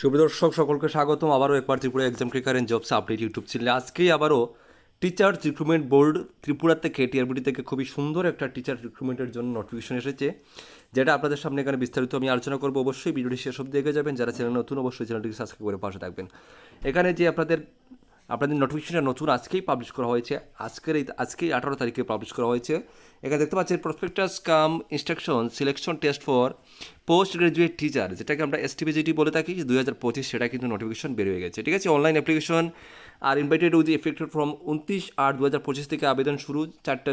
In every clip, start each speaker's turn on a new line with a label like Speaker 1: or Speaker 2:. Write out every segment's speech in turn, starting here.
Speaker 1: সুবিদর্শক সকলকে স্বাগতম। আবারও একবার Tripura exam ক্রিকার and jobs update YouTube চ্যানেলে আজকেই আবারও টিচার রিক্রুটমেন্ট বোর্ড ত্রিপুরা থেকে টিআরবিটি থেকে খুবই সুন্দর একটা টিচার রিক্রুটমেন্টের জন্য নোটিফিকেশন এসেছে, যেটা আপনাদের সামনে এখানে বিস্তারিত আমি আলোচনা করব। অবশ্যই ভিডিওটি শেষ অব্দি দেখে যাবেন। যারা চ্যানেল নতুন, অবশ্যই চ্যানেলটিকে সাবস্ক্রাইব করে পাশে থাকবেন। এখানে যে আপনাদের আপনাদের নোটিফিকেশনটা নতুন আজকেই পাবলিশ করা হয়েছে। আজকের এই, আজকেই আঠারো তারিখে পাবলিশ করা হয়েছে। এখানে দেখতে পাচ্ছেন prospectus cum instruction selection test for post graduate teacher যেটাকে আমরা এসটিপিজিটি বলে থাকি দু হাজার পঁচিশ সেটা কিন্তু নোটিফিকেশন বেরিয়ে গেছে। ঠিক আছে? অনলাইন অ্যাপ্লিকেশন আর ইনভাইটেড উইথ এফেক্টেড ফ্রম উনত্রিশ আট দু হাজার পঁচিশ থেকে আবেদন শুরু চারটা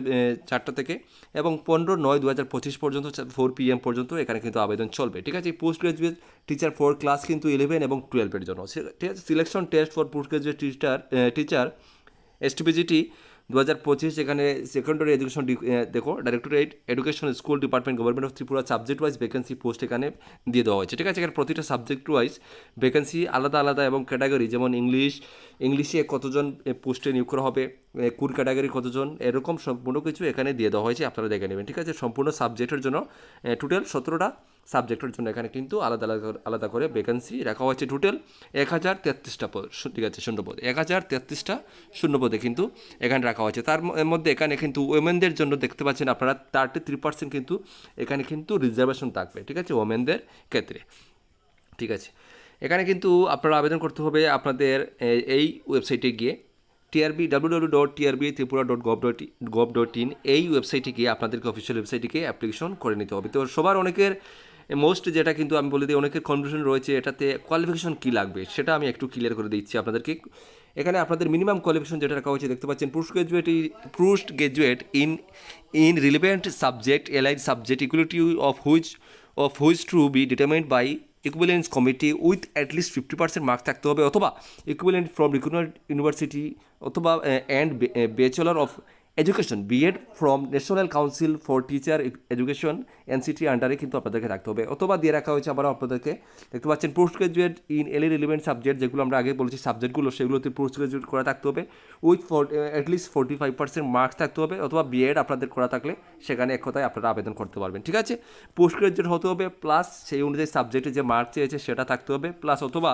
Speaker 1: চারটা থেকে এবং পনেরো নয় দু হাজার পঁচিশ পর্যন্ত ফোর পি এম পর্যন্ত এখানে কিন্তু আবেদন চলবে। ঠিক আছে post graduate teacher for class কিন্তু ইলেভেন এবং টুয়েলভের জন্য। ঠিক আছে selection test for post graduate teacher teacher STPGT দু হাজার পঁচিশ এখানে সেকেন্ডারি এডুকেশন দেখো directorate education school department government of Tripura subject wise vacancy post এখানে দিয়ে দেওয়া হয়েছে। ঠিক আছে? এখানে প্রতিটা সাবজেক্ট ওয়াইজ ভ্যাকেন্সি আলাদা আলাদা এবং ক্যাটাগরি যেমন ইংলিশ ইংলিশে কতজন পোস্টে নিয়োগ করা হবে কোন ক্যাটাগরি কতজন, এরকম সম্পূর্ণ কিছু এখানে দিয়ে দেওয়া হয়েছে, আপনারা দেখে নেবেন। ঠিক আছে? সম্পূর্ণ সাবজেক্টের জন্য টোটাল সতেরোটা সাবজেক্টের জন্য এখানে কিন্তু আলাদা আলাদা আলাদা করে ভ্যাকেন্সি রাখা হয়েছে টোটাল এক হাজার তেত্রিশটা পদ। ঠিক আছে, শূন্যপদ। এক হাজার তেত্রিশটা শূন্যপদে কিন্তু এখানে রাখা হয়েছে। তার মধ্যে এখানে কিন্তু ওমেনদের জন্য দেখতে পাচ্ছেন আপনারা থার্টি থ্রি পার্সেন্ট কিন্তু এখানে কিন্তু রিজার্ভেশন থাকবে। ঠিক আছে ওমেনদের ক্ষেত্রে। ঠিক আছে। এখানে কিন্তু আপনারা আবেদন করতে হবে আপনাদের এই ওয়েবসাইটে গিয়ে। TRB W W dot TRB Tripura dot gov dot gov dot in এই ওয়েবসাইটে গিয়ে আপনাদেরকে অফিসিয়াল ওয়েবসাইটে গিয়ে অ্যাপ্লিকেশন করে নিতে হবে। তো সবার অনেকের মোস্ট যেটা কিন্তু আমি বলে দিই, অনেকের কনফিউশন রয়েছে এটাতে কোয়ালিফিকেশন কী লাগবে, সেটা আমি একটু ক্লিয়ার করে দিচ্ছি আপনাদেরকে। এখানে আপনাদের মিনিমাম কোয়ালিফিকেশন যেটা রাখা হয়েছে, দেখতে পাচ্ছেন post graduate post graduate in in relevant subject allied subject equality of which of which to be determined by equivalence committee with at least fifty percent marks থাকতে হবে, অথবা ইকুইভ্যালেন্ট ফ্রম রিকগনাইজড ইউনিভার্সিটি অথবা and bachelor of education BEd from national council for teacher education NCT আন্ডারে কিন্তু আপনাদেরকে থাকতে হবে। অথবা দিয়ে রাখা হয়েছে আবারও আপনাদেরকে। দেখতে পাচ্ছেন পোস্ট গ্রাজুয়েট ইন এলি রিলিভেন্ট সাবজেক্ট যেগুলো আমরা আগে বলেছি সাবজেক্টগুলো সেগুলোতে পোস্ট গ্রাজুয়েট করা থাকতে হবে। With at least forty five percent marks থাকতে হবে, অথবা বিএড আপনাদের করা থাকলে সেখানে এক কথায় আপনারা আবেদন করতে পারবেন। ঠিক আছে? পোস্ট গ্রাজুয়েট হতে হবে প্লাস সেই অনুযায়ী সাবজেক্টে যে মার্ক চেয়েছে সেটা থাকতে হবে প্লাস অথবা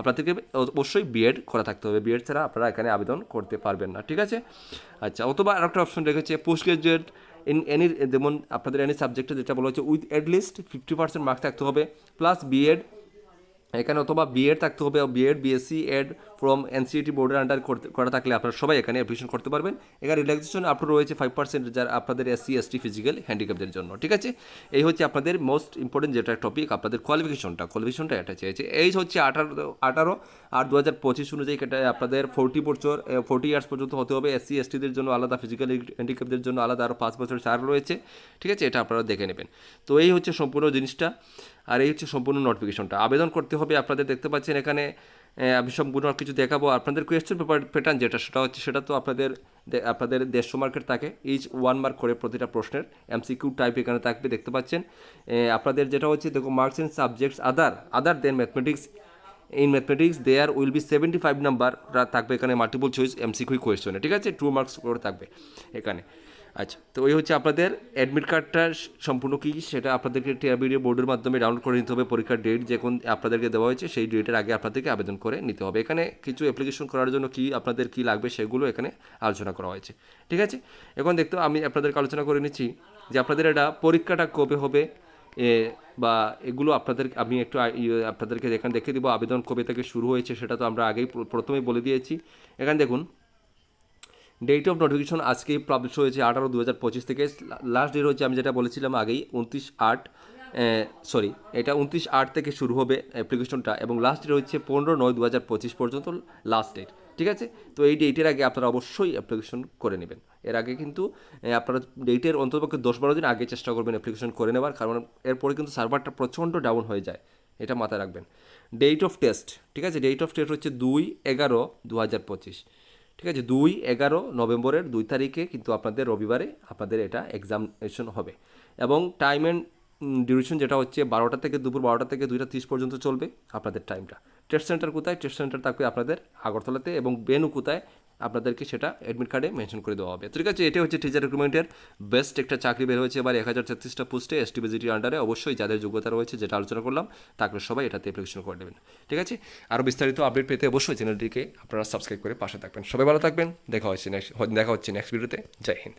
Speaker 1: আপনাদেরকে অবশ্যই বিএড করা থাকতে হবে। বিএড ছাড়া আপনারা এখানে আবেদন করতে পারবেন না। ঠিক আছে? আচ্ছা অথবা আরেকটা অপশন রেখেছে পোস্ট গ্রাজুয়েট ইন এনি যেমন আপনাদের এনি সাবজেক্টে যেটা বলা হচ্ছে with at least fifty percent marks থাকতে হবে প্লাস বিএড এখানে অথবা বিএড থাকতে হবে BEd BSc ed from NCT বোর্ডের আন্ডার করা থাকলে আপনারা সবাই এখানে অ্যাপ্লিকেশন করতে পারবেন। এখানে রিল্যাক্সেশন আপনার রয়েছে ফাইভ পার্সেন্ট যার আপনাদের এসসি এসটি ফিজিক্যাল হ্যান্ডিক্যাপদের জন্য, ঠিক আছে? এই হচ্ছে আপনাদের মোস্ট ইম্পর্টেন্ট যেটা টপিক আপনাদের কোয়ালিফিকেশনটা কোয়ালিফিকেশনটা এটা চেয়েছে এই হচ্ছে আঠারো আঠারো আর দু হাজার পঁচিশ অনুযায়ী এটা আপনাদের ফোর্টি বছর ফোর্টি ইয়ার্স পর্যন্ত হতে হবে। এসসি এসটিদের জন্য আলাদা ফিজিক্যাল হ্যান্ডিক্যাপদের জন্য আলাদা আরও পাঁচ বছর ছাড় রয়েছে, ঠিক আছে? এটা আপনারা দেখে নেবেন। তো এই হচ্ছে সম্পূর্ণ জিনিসটা। আর এই হচ্ছে সম্পূর্ণ নোটিফিকেশনটা আবেদন করতে হবে, আপনাদের দেখতে পাচ্ছেন এখানে আমি সম্পূর্ণ কিছু দেখাবো। আপনাদের কোয়েশ্চেন পেপার প্যাটার্ন যেটা, সেটা হচ্ছে, সেটা তো আপনাদের আপনাদের দেড়শো মার্কের থাকে। ইচ ওয়ান মার্ক করে প্রতিটা প্রশ্নের এমসিকিউ টাইপ এখানে থাকবে, দেখতে পাচ্ছেন। আপনাদের যেটা হচ্ছে, দেখো marks and subjects other other then mathematics in mathematics there will be seventy five number থাকবে এখানে মাল্টিপল চয়েস এমসিকিউ কোয়েশ্চনে ঠিক আছে? টু মার্কস করে থাকবে এখানে। আচ্ছা তো ওই হচ্ছে আপনাদের অ্যাডমিট কার্ডটা সম্পূর্ণ কী সেটা আপনাদেরকে টিআরবিডি বোর্ডের মাধ্যমে ডাউনলোড করে নিতে হবে পরীক্ষার ডেট যখন আপনাদেরকে দেওয়া হয়েছে সেই ডেটের আগে আপনাদেরকে আবেদন করে নিতে হবে। এখানে কিছু অ্যাপ্লিকেশন করার জন্য কি আপনাদের কি লাগবে সেগুলো এখানে আলোচনা করা হয়েছে। ঠিক আছে? এখন দেখতে আমি আপনাদেরকে আলোচনা করে নিচ্ছি যে আপনাদের এটা পরীক্ষাটা কবে হবে বা এগুলো আপনাদের আমি একটু ইয়ে, আপনাদেরকে এখানে দেখে দিব আবেদন কবে থেকে শুরু হয়েছে সেটা তো আমরা আগেই প্রথমেই বলে দিয়েছি। এখানে দেখুন ডেট অফ নোটিফিকেশন আজকেই পাবলিশ হয়েছে আঠারো দু হাজার পঁচিশ থেকে। লাস্ট ডেট হচ্ছে আমি যেটা বলেছিলাম আগেই, উনত্রিশ আট সরি এটা উনত্রিশ আট থেকে শুরু হবে অ্যাপ্লিকেশনটা এবং লাস্ট ডেট হচ্ছে পনেরো নয় দু হাজার পঁচিশ পর্যন্ত লাস্ট ডেট ঠিক আছে? তো এই ডেটের আগে আপনারা অবশ্যই অ্যাপ্লিকেশন করে নেবেন। এর আগে কিন্তু আপনারা ডেটের অন্ততপক্ষে দশ বারো দিন আগে চেষ্টা করবেন অ্যাপ্লিকেশন করে নেওয়ার, কারণ এরপরে কিন্তু সার্ভারটা প্রচণ্ড ডাউন হয়ে যায়, এটা মাথায় রাখবেন। ডেট অফ টেস্ট ঠিক আছে? ডেট অফ টেস্ট হচ্ছে দুই এগারো দু হাজার পঁচিশ। ঠিক আছে? দুই এগারো নভেম্বরের দুই তারিখে কিন্তু আপনাদের রবিবারে আপনাদের এটা এক্সামিনেশন হবে। এবং টাইম অ্যান্ড ডিউরেশন যেটা হচ্ছে বারোটা থেকে দুপুর বারোটা থেকে দুইটা তিরিশ পর্যন্ত চলবে আপনাদের টাইমটা টেস্ট সেন্টার কোথায়? টেস্ট সেন্টার থাকবে আপনাদের আগরতলাতে এবং বেনু কোথায়? আপনাদেরকে সেটা অ্যাডমিট কার্ডে মেনশন করে দেওয়া হবে। ঠিক আছে এটা হচ্ছে টিচার রিক্রুটমেন্টের বেস্ট একটা চাকরি বের হয়েছে। এবার এক হাজার তেত্রিশটা পোস্টে এস টিবিজিটির আন্ডারে অবশ্যই যাদের যোগ্যতা রয়েছে যেটা আলোচনা করলাম, তাকে সবাই এটাতে অ্যাপ্লিকেশন করে দেবেন। ঠিক আছে? আরও বিস্তারিত আপডেট পেতে অবশ্যই চ্যানেলটিকে আপনারা সাবস্ক্রাইব করে পাশে থাকবেন। সবাই ভালো থাকবেন। দেখা হচ্ছে নেক্সট দেখা হচ্ছে নেক্সট ভিডিওতে জয় হিন্দ।